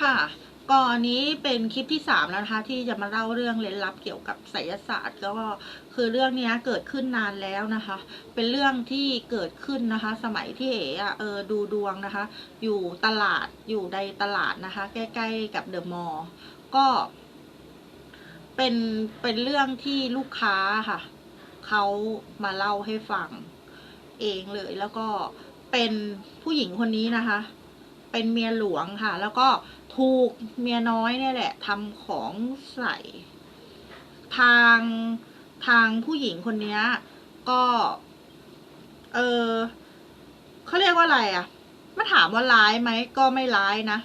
ค่ะก่อนนี้เป็นคลิปที่สามแล้วนะคะที่จะมาเล่าเรื่องเร้นลับเกี่ยวกับไสยศาสตร์ก็คือเรื่องนี้เกิดขึ้นนานแล้วนะคะ เป็นเรื่องที่เกิดขึ้นนะคะ สมัยที่เอ๋เออดูดวงนะคะ อยู่ตลาดอยู่ในตลาดนะคะ ใกล้ ๆ กับเดอะมอลล์ก็เป็นเป็นเรื่องที่ลูกค้าค่ะเขามาเล่าให้ฟังเองเลยแล้วก็เป็นผู้หญิงคนนี้นะคะ เป็นเมียหลวงค่ะ แล้วก็ถูกเมียน้อยเนี่ยแหละทำของใส่ ทางทางผู้หญิงคนนี้ก็ เออเขาเรียกว่าอะไรอะ่ะมาถามว่าร้ายไหมก็ไม่ร้ายนะ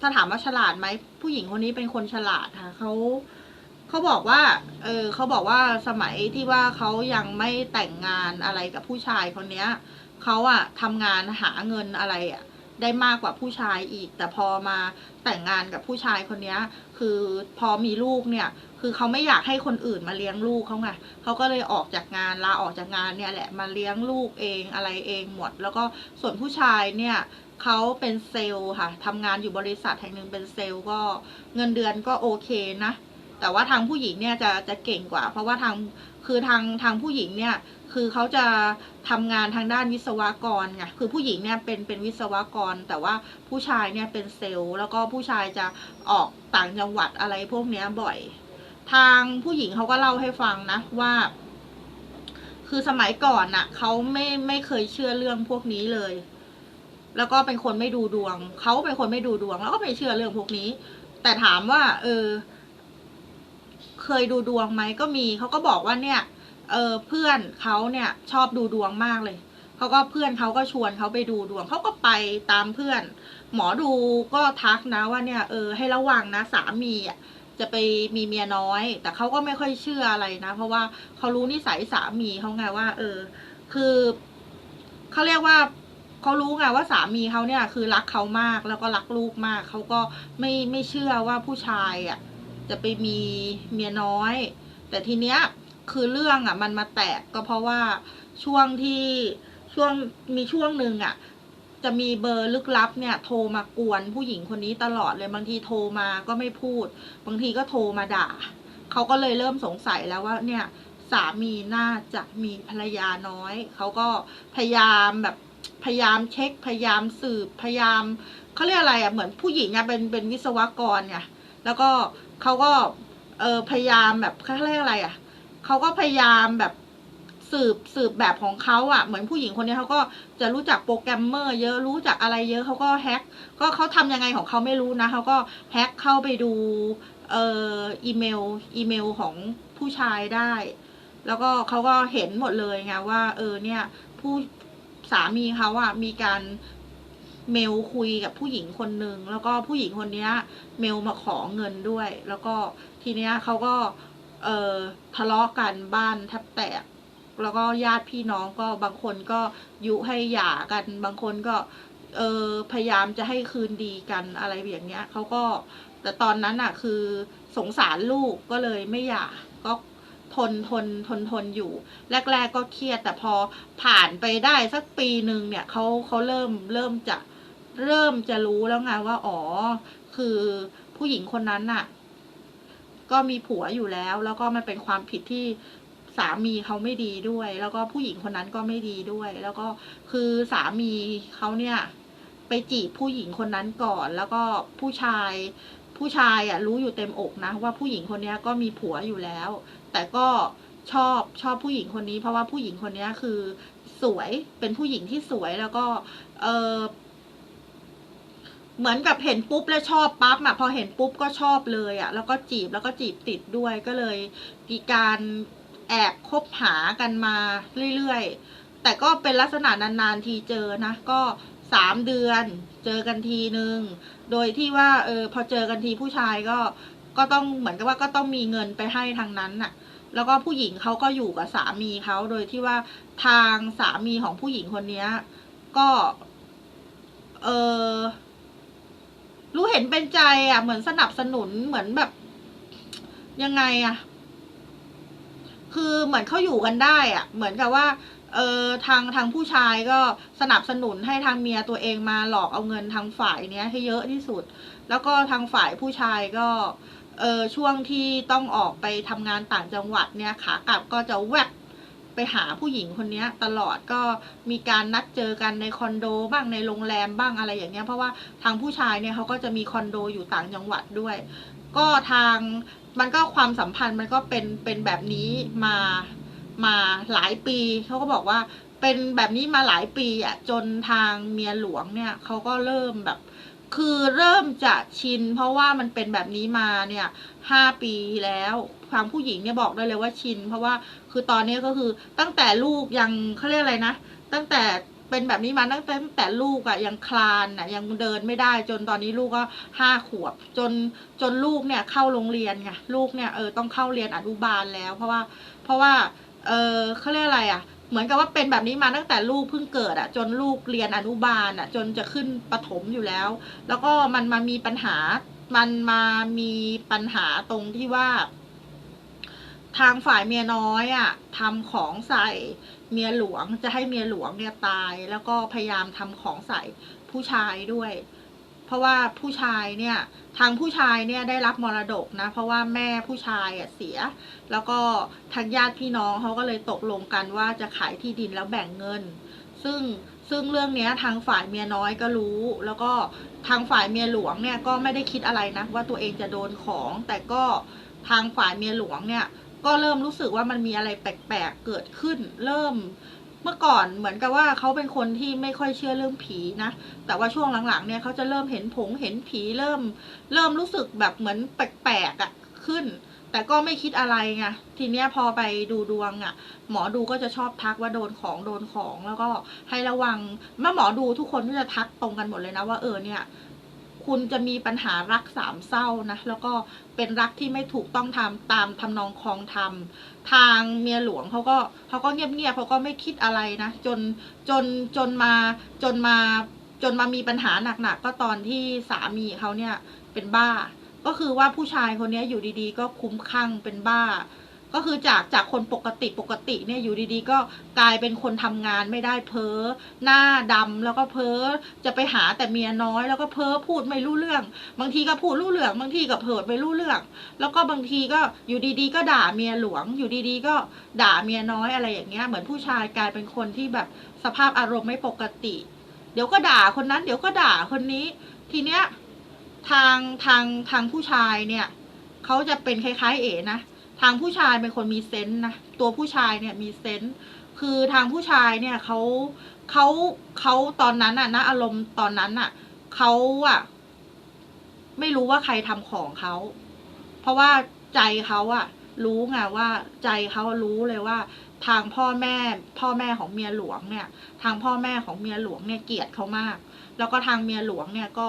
ถ้าถามว่าฉลาดไหมผู้หญิงคนนี้เป็นคนฉลาดค่ะเขาเขาบอกว่า เออเขาบอกว่าสมัยที่ว่าเขายังไม่แต่งงานอะไรกับผู้ชายคนเนี้ยเขาอะทำงานหาเงินอะไรอะ ได้มากกว่าผู้ชายอีก แต่พอมาแต่งงานกับผู้ชายคนนี้คือพอมีลูกเนี่ยคือเขาไม่อยากให้คนอื่นมาเลี้ยงลูกเขาไงเขาก็เลยออกจากงานลาออกจากงานเนี่ยแหละมาเลี้ยงลูกเองอะไรเองหมด แล้วก็ส่วนผู้ชายเนี่ยเขาเป็นเซลล์ค่ะทำงานอยู่บริษัทแห่งหนึ่งเป็นเซลล์ก็เงินเดือนก็โอเคนะ แต่ว่าทางผู้หญิงเนี่ยจะจะเก่งกว่า เพราะว่าทาง คือทางทางผู้หญิงเนี่ยคือเขาจะทำงานทางด้านวิศวกรไงคือผู้หญิงเนี่ยเป็นเป็นวิศวกร แต่ว่าผู้ชายเนี่ยเป็นเซลล์ แล้วก็ผู้ชายจะออกต่างจังหวัดอะไรพวกเนี้ยบ่อย ทางผู้หญิงเขาก็เล่าให้ฟังนะว่า คือสมัยก่อนน่ะเขาไม่ไม่เคยเชื่อเรื่องพวกนี้เลย แล้วก็เป็นคนไม่ดูดวงเขาเป็นคนไม่ดูดวง แล้วก็ไม่เชื่อเรื่องพวกนี้ แต่ถามว่า เออ เคยดูดวงไหมก็มีเขาก็บอกว่าเนี่ยเออเพื่อนเขาเนี่ยชอบดูดวงมากเลยเขาก็เพื่อนเขาก็ชวนเขาไปดูดวงเขาก็ไปตามเพื่อน หมอดูก็ทักนะว่าเนี่ยเออให้ระวังนะสามีอะจะไปมีเมียน้อย แต่เขาก็ไม่ค่อยเชื่ออะไรนะ เพราะว่าเขารู้นิสัยสามีเขาไงว่า เออ คือเขาเรียกว่าเขารู้ไงว่าสามีเขาเนี่ยคือรักเขามากแล้วก็รักลูกมากเขาก็ไม่ไม่เชื่อว่าผู้ชายอะ จะไปมีเมียน้อย แต่ทีเนี้ยคือเรื่องอะ มันมาแตกก็เพราะว่าช่วงที่ช่วงมีช่วงหนึ่งอะ จะมีเบอร์ลึกลับเนี่ย โทรมากวนผู้หญิงคนนี้ตลอดเลยบางทีโทรมาก็ไม่พูด บางทีก็โทรมาด่าเขาก็เลยเริ่มสงสัยแล้วว่าเนี่ยสามีน่าจะมีภรรยาน้อย เขาก็พยายามแบบพยายามเช็ค พยายามสืบ พยายามเขาเรียกอะไรอะ เหมือนผู้หญิงอะเป็นเป็นวิศวกรไงแล้วก็ เขาก็เออพยายามแบบเขาเรียกอะไรอะเขาก็พยายามแบบสืบสืบแบบของเขาอะ เหมือนผู้หญิงคนนี้เขาก็จะรู้จักโปรแกรมเมอร์เยอะรู้จักอะไรเยอะเขาก็แฮ็กก็เขาทำยังไงของเขาไม่รู้นะเขาก็แฮ็กเข้าไปดูเอออีเมลอีเมลของผู้ชายได้ แล้วก็เขาก็เห็นหมดเลยไงว่า เออเนี่ย ผู้สามีเขาอะมีการ เมลคุยกับผู้หญิงคนหนึ่งแล้วก็ผู้หญิงคนเนี้ยเมลมาขอเงินด้วย แล้วก็ทีเนี้ยเขาก็เอ่อทะเลาะกันบ้านแทบแตก แล้วก็ญาติพี่น้องก็บางคนก็ยุให้หย่ากัน บางคนก็เออพยายามจะให้คืนดีกันอะไรอย่างเงี้ยเขาก็แต่ตอนนั้นอะคือสงสารลูกก็เลยไม่หย่าก็ทนทนทนทนอยู่ แรก ๆ ก็เครียดแต่พอผ่านไปได้สักปีหนึ่งเนี่ยเขาเขาเริ่มเริ่มจะ เริ่มจะรู้แล้วไงว่าอ๋อ คือผู้หญิงคนนั้นน่ะ ก็มีผัวอยู่แล้ว แล้วก็มันเป็นความผิดที่สามีเขาไม่ดีด้วย แล้วก็ผู้หญิงคนนั้นก็ไม่ดีด้วย แล้วก็คือสามีเขาเนี่ย ไปจีบผู้หญิงคนนั้นก่อน แล้วก็ผู้ชาย ผู้ชายอะรู้อยู่เต็มอกนะว่าผู้หญิงคนนี้ก็มีผัวอยู่แล้ว แต่ก็ชอบชอบผู้หญิงคนนี้ เพราะว่าผู้หญิงคนนี้คือสวยเป็นผู้หญิงที่สวยแล้วก็ เออ เหมือนกับเห็นปุ๊บแล้วชอบปั๊บอะพอเห็นปุ๊บก็ชอบเลยอะแล้วก็จีบแล้วก็จีบติดด้วยก็เลยมีการแอบคบหากันมาเรื่อยๆ แต่ก็เป็นลักษณะนานๆทีเจอนะ ก็สามเดือนเจอกันทีหนึ่งโดยที่ว่าเออพอเจอกันทีผู้ชายก็ก็ต้องเหมือนกับว่าก็ต้องมีเงินไปให้ทางนั้นน่ะ แล้วก็ผู้หญิงเขาก็อยู่กับสามีเขาโดยที่ว่าทางสามีของผู้หญิงคนเนี้ย ก็ เออ ห็นเป็นใจอะ เหมือนสนับสนุนเหมือนแบบ ยังไงอะ คือเหมือนเขาอยู่กันได้อะ เหมือนกับว่า เออทางทางผู้ชายก็สนับสนุนให้ทางเมียตัวเองมาหลอกเอาเงินทางฝ่ายเนี้ย ให้เยอะที่สุด แล้วก็ทางฝ่ายผู้ชายก็เออช่วงที่ต้องออกไปทำงานต่างจังหวัดเนี่ยขากลับก็จะแวบ ไปหาผู้หญิงคนนี้ตลอดก็มีการนัดเจอกันในคอนโดบ้างในโรงแรมบ้างอะไรอย่างเงี้ยเพราะว่าทางผู้ชายเนี่ยเขาก็จะมีคอนโดอยู่ต่างจังหวัดด้วย ก็ทางมันก็ความสัมพันธ์มันก็เป็นเป็นแบบนี้มามาหลายปีเขาก็บอกว่าเป็นแบบนี้มาหลายปีอะจนทางเมียหลวงเนี่ยเขาก็เริ่มแบบ คือเริ่มจะชิน เพราะว่ามันเป็นแบบนี้มาเนี่ยห้าปีแล้วทางผู้หญิงเนี่ยบอกได้เลยว่าชิน เพราะว่าคือตอนนี้ก็คือตั้งแต่ลูกยังเขาเรียกอะไรนะ ตั้งแต่เป็นแบบนี้มาตั้งแต่ตั้งแต่ลูกอะยังคลานอะยังเดินไม่ได้จนตอนนี้ลูกก็ห้าขวบ จนจนลูกเนี่ยเข้าโรงเรียนไงลูกเนี่ยเออต้องเข้าเรียนอนุบาลแล้ว เพราะว่าเพราะว่าเออเขาเรียกอะไรอะ เหมือนกับว่าเป็นแบบนี้มาตั้งแต่ลูกเพิ่งเกิดอะจนลูกเรียนอนุบาลอะจนจะขึ้นประถมอยู่แล้ว แล้วก็มันมามีปัญหา มันมามีปัญหาตรงที่ว่า ทางฝ่ายเมียน้อยอะ่ะทำของใส่เมียหลวงจะให้เมียหลวงเนี่ยตาย แล้วก็พยายามทำของใส่ผู้ชายด้วย เพราะว่าผู้ชายเนี่ยทางผู้ชายเนี่ยได้รับมรดกนะ เพราะว่าแม่ผู้ชายอะเสีย แล้วก็ทางญาติพี่น้องเขาก็เลยตกลงกันว่าจะขายที่ดินแล้วแบ่งเงิน ซึ่งซึ่งเรื่องนี้ทางฝ่ายเมียน้อยก็รู้ แล้วก็ทางฝ่ายเมียหลวงเนี่ยก็ไม่ได้คิดอะไรนะ ว่าตัวเองจะโดนของ แต่ก็ทางฝ่ายเมียหลวงเนี่ยก็เริ่มรู้สึกว่ามันมีอะไรแปลกๆเกิดขึ้น เริ่ม มื่อก่อนเหมือนกับว่าเขาเป็นคนที่ไม่ค่อยเชื่อเรื่องผีนะ แต่ว่าช่วงหลังๆเนี่ยเขาจะเริ่มเห็นผงเห็นผีเริ่ม เริ่มรู้สึกแบบเหมือนแปลกๆอะ่ะขึ้น แต่ก็ไม่คิดอะไรไงทีเนี้ยพอไปดูดวงอะ่ะ หมอดูก็จะชอบทักว่าโดนของโดนของแล้วก็ให้ระวังเมื่อหมอดูทุกคนก็จะทักตรงกันหมดเลยนะว่าเออเนี่ย คุณจะมีปัญหารักสามเศร้านะแล้วก็เป็นรักที่ไม่ถูกต้องทำตามทำนองคลองธรรมทางเมียหลวงเขาก็เขาก็เงียบๆเขาก็ไม่คิดอะไรนะจนจนจนมาจนมาจนมามีปัญหาหนักๆก็ตอนที่สามีเขาเนี่ยเป็นบ้า ก็คือว่าผู้ชายคนนี้อยู่ดีๆ ก็คุ้มคลั่งเป็นบ้า ก็คือจากจากคนปกติปกติเนี่ยอยู่ดีๆ ก็กลายเป็นคนทำงานไม่ได้เพ้อหน้าดำแล้วก็เพ้อจะไปหาแต่เมียน้อยแล้วก็เพ้อพูดไม่รู้เรื่อง บางทีก็พูดรู้เรื่องบางทีก็เผิดไม่รู้เรื่อง แล้วก็บางทีก็อยู่ดีๆ ก็ด่าเมียหลวง อยู่ดีๆ ก็ด่าเมียน้อยอะไรอย่างเงี้ยเหมือนผู้ชายกลายเป็นคนที่แบบสภาพอารมณ์ไม่ปกติ เดี๋ยวก็ด่าคนนั้น เดี๋ยวก็ด่าคนนี้ ทีเนี้ยทางทางทางผู้ชายเนี่ยเขาจะเป็นคล้ายๆเอ๋นะ ทางผู้ชายเป็นคนมีเซนส์นะตัวผู้ชายเนี่ยมีเซนส์คือทางผู้ชายเนี่ยเขาเขาเขาตอนนั้นอะนะอารมณ์ตอนนั้นอะเขาอะไม่รู้ว่าใครทำของเขา เพราะว่าใจเขาอะรู้ไงว่าใจเขารู้เลยว่า ทางพ่อแม่ พ่อแม่ของเมียหลวงเนี่ย ทางพ่อแม่ของเมียหลวงเนี่ยเกลียดเขามาก แล้วก็ทางเมียหลวงเนี่ยก็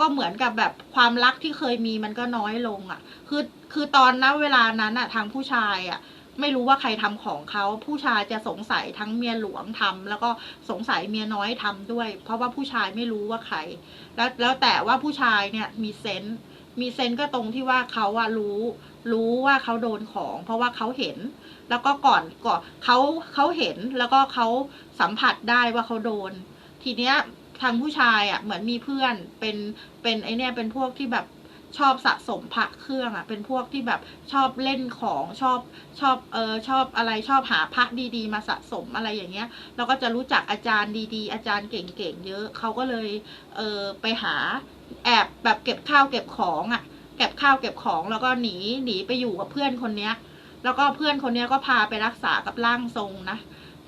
ก็เหมือนกับแบบความรักที่เคยมีมันก็น้อยลงอะ่ะ คือคือตอนนั้นเวลานั้นอะ่ะ ทางผู้ชายอะ่ะ ไม่รู้ว่าใครทำของเขาผู้ชายจะสงสัยทั้งเมียหลวงทำแล้วก็สงสัยเมียน้อยทำด้วย เพราะว่าผู้ชายไม่รู้ว่าใคร แล้วแล้วแต่ว่าผู้ชายเนี่ยมีเซนส์มีเซนส์ก็ตรงที่ว่าเขาอะรู้ รู้ว่าเขาโดนของ เพราะว่าเขาเห็น แล้วก็ก่อนก่อนเขาเขาเห็นแล้วก็เขาสัมผัสได้ว่าเขาโดน ทีเนี้ย ทางผู้ชายอะเหมือนมีเพื่อนเป็นเป็นไอเนี้ยเป็นพวกที่แบบชอบสะสมพระเครื่องอะ เป็นพวกที่แบบชอบเล่นของชอบชอบเออชอบอะไรชอบหาพระดีๆ มาสะสมอะไรอย่างเงี้ยแล้วก็จะรู้จักอาจารย์ดีๆ อาจารย์เก่งๆเยอะเขาก็เลยเออไปหาแอบแบบเก็บข้าวเก็บของอะ เก็บข้าวเก็บของแล้วก็หนีหนีไปอยู่กับเพื่อนคนเนี้ย แล้วก็เพื่อนคนเนี้ยก็พาไปรักษากับร่างทรงนะ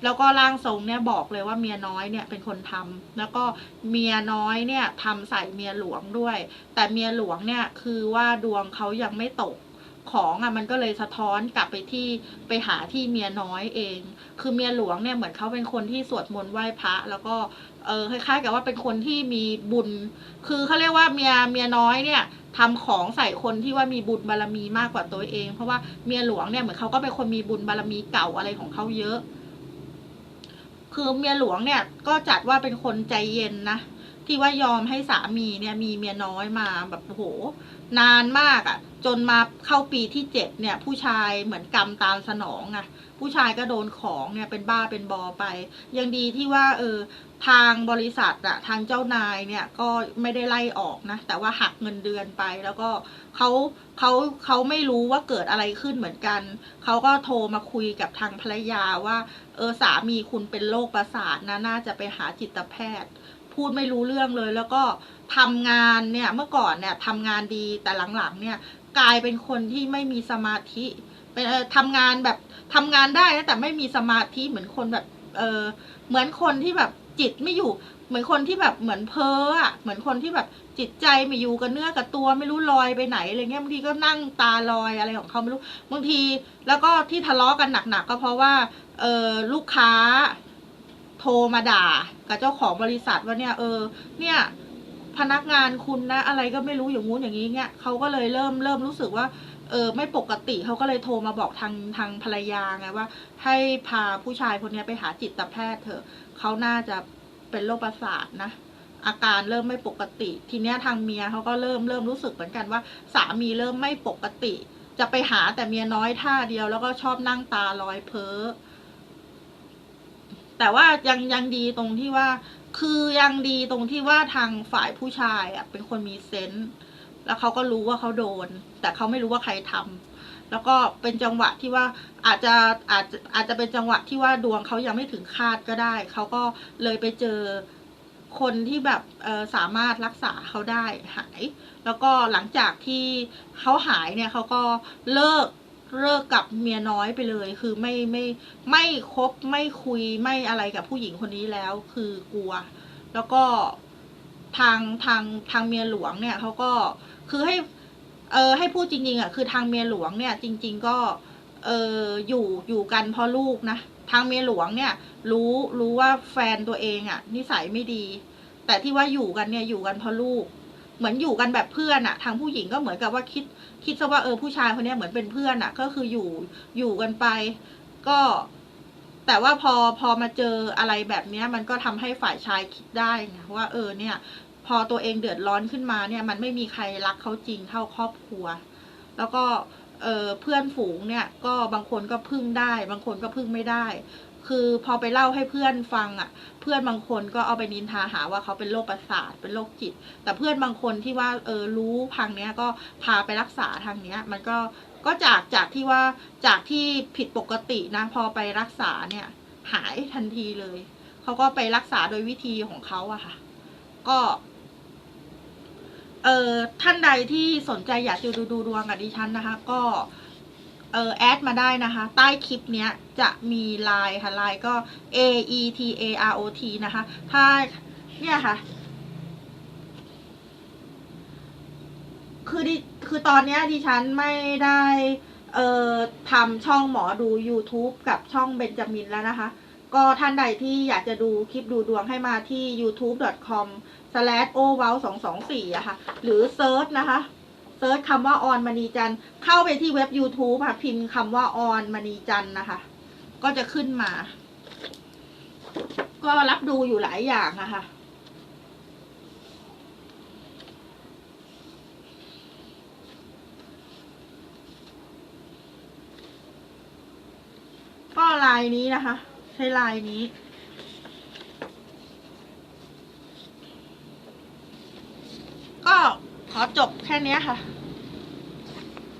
แล้วก็ร่างทรงเนี่ยบอกเลยว่าเมียน้อยเนี่ยเป็นคนทำแล้วก็เมียน้อยเนี่ยทำใส่เมียหลวงด้วย แต่เมียหลวงเนี่ยคือว่าดวงเขายังไม่ตกของอะมันก็เลยสะท้อนกลับไปที่ไปหาที่เมียน้อยเอง คือเมียหลวงเนี่ยเหมือนเขาเป็นคนที่สวดมนต์ไหว้พระ แล้วก็เออคล้ายๆ กับว่าเป็นคนที่มีบุญ คือเขาเรียกว่าเมียเมียน้อยเนี่ยทำของใส่คนที่ว่ามีบุญบารมีมากกว่าตัวเอง เพราะว่าเมียหลวงเนี่ยเหมือนเขาก็เป็นคนมีบุญบารมีเก่าอะไรของเขาเยอะ คือเมียหลวงเนี่ยก็จัดว่าเป็นคนใจเย็นนะ ที่ว่ายอมให้สามีเนี่ยมีเมียน้อยมาแบบโอ้โห นานมากอะ่ะ จนมาเข้าปีที่เจ็ดเนี่ย ผู้ชายเหมือนกรรมตามสนองอะ่ะ ผู้ชายก็โดนของเนี่ยเป็นบ้าเป็นบอไป ยังดีที่ว่า เออ ทางบริษัทอะทางเจ้านายเนี่ยก็ไม่ได้ไล่ออกนะ แต่ว่าหักเงินเดือนไปแล้วก็เขาเขาเขาไม่รู้ว่าเกิดอะไรขึ้นเหมือนกัน เขาก็โทรมาคุยกับทางภรรยาว่า เออสามีคุณเป็นโรคประสาทนะน่าจะไปหาจิตแพทย์ พูดไม่รู้เรื่องเลย แล้วก็ทำงานเนี่ยเมื่อก่อนเนี่ยทำงานดีแต่หลังๆเนี่ยกลายเป็นคนที่ไม่มีสมาธิเป็นทำงานแบบทำงานได้นะแต่ไม่มีสมาธิเหมือนคนแบบเออเหมือนคนที่แบบจิตไม่อยู่ เหมือนคนที่แบบเหมือนเพ้ออะเหมือนคนที่แบบจิตใจไม่อยู่กับเนื้อกับตัวไม่รู้ลอยไปไหนอะไรเงี้ยบางทีก็นั่งตาลอยอะไรของเขาไม่รู้บางที แล้วก็ที่ทะเลาะกันหนักๆก็เพราะว่าเออลูกค้า โทรมาด่า กับเจ้าของบริษัทว่าเนี่ยเออ เนี่ยพนักงานคุณนะ อะไรก็ไม่รู้อย่างงู้นอย่างนี้เงี้ยเขาก็เลยเริ่มเริ่มรู้สึกว่า เออ ไม่ปกติเขาก็เลยโทรมาบอกทางทางภรรยาไงว่า ให้พาผู้ชายคนนี้ไปหาจิตแพทย์เถอะเขาน่าจะเป็นโรคประสาทนะอาการเริ่มไม่ปกติ ทีเนี้ยทางเมียเขาก็เริ่มเริ่มรู้สึกเหมือนกันว่า สามีเริ่มไม่ปกติ จะไปหาแต่เมียน้อยท่าเดียวแล้วก็ชอบนั่งตาลอยเพ้อ แต่ว่ายังยังดีตรงที่ว่า คือยังดีตรงที่ว่าทางฝ่ายผู้ชายอะ เป็นคนมีเซนส์แล้วเขาก็รู้ว่าเขาโดน แต่เขาไม่รู้ว่าใครทำแล้วก็เป็นจังหวะที่ว่าอาจจะอาจจะอาจจะเป็นจังหวะที่ว่าดวงเขายังไม่ถึงคาดก็ได้ เขาก็เลยไปเจอคนที่แบบสามารถรักษาเขาได้หาย แล้วก็หลังจากที่เขาหายเนี่ยเขาก็เลิก เลิกกับเมียน้อยไปเลย คือไม่ไม่ไม่คบไม่คุยไม่อะไรกับผู้หญิงคนนี้แล้ว คือกลัว แล้วก็ทางทางทางเมียหลวงเนี่ยเขาก็คือให้ เออให้พูดจริงๆอะคือทางเมียหลวงเนี่ย จริง ๆ ก็เอออยู่อยู่กันเพราะลูกนะทางเมียหลวงเนี่ย รู้รู้ว่าแฟนตัวเองอะ นิสัยไม่ดี แต่ที่ว่าอยู่กันเนี่ยอยู่กันเพราะลูก เหมือนอยู่กันแบบเพื่อนอะทางผู้หญิงก็เหมือนกับว่าคิด คิดซะว่าเออผู้ชายคนนี้เหมือนเป็นเพื่อนอะก็คืออยู่อยู่กันไป ก็ แต่ว่าพอพอมาเจออะไรแบบเนี้ยมันก็ทำให้ฝ่ายชายคิดได้ไงว่า เออเนี่ย พอตัวเองเดือดร้อนขึ้นมาเนี่ย มันไม่มีใครรักเขาจริงเท่าครอบครัว แล้วก็เออเพื่อนฝูงเนี่ย ก็บางคนก็พึ่งได้ บางคนก็พึ่งไม่ได้ คือพอไปเล่าให้เพื่อนฟังอะ เพื่อนบางคนก็เอาไปนินทาหาว่าเขาเป็นโรคประสาทเป็นโรคจิต แต่เพื่อนบางคนที่ว่าเออรู้พังเนี้ยก็พาไปรักษาทางเนี้ย มันก็ก็จากจากที่ว่าจากที่ผิดปกตินะพอไปรักษาเนี่ย หายทันทีเลยเขาก็ไปรักษาโดยวิธีของเขาอะค่ะ ก็เอ่อท่านใดที่สนใจอยากจะดูดูดวงกับดิฉันนะคะ ก็ เออแอดมาได้นะคะ ใต้คลิปเนี้ยจะมีไลน์ค่ะไลน์ก็ A E T A R O T นะคะ ถ้าเนี่ยค่ะ คือดิคือตอนเนี้ยดิฉันไม่ได้เอ่อทำช่องหมอดู YouTube กับช่องเบนจามินแล้วนะคะ ก็ท่านใดที่อยากจะดูคลิปดูดวงให้มาที่ youtube.com slash o w o w 2 2 4 อะค่ะ หรือเซิร์ชนะคะ เซิร์ชคำว่าออนมณีจันเข้าไปที่เว็บ YouTube ค่ะ พิมพ์คำว่าออนมณีจันนะคะ ก็จะขึ้นมา ก็รับดูอยู่หลายอย่างอะคะก็ลายนี้นะคะ ใช้ลายนี้ ก็ ขอจบแค่นี้ค่ะ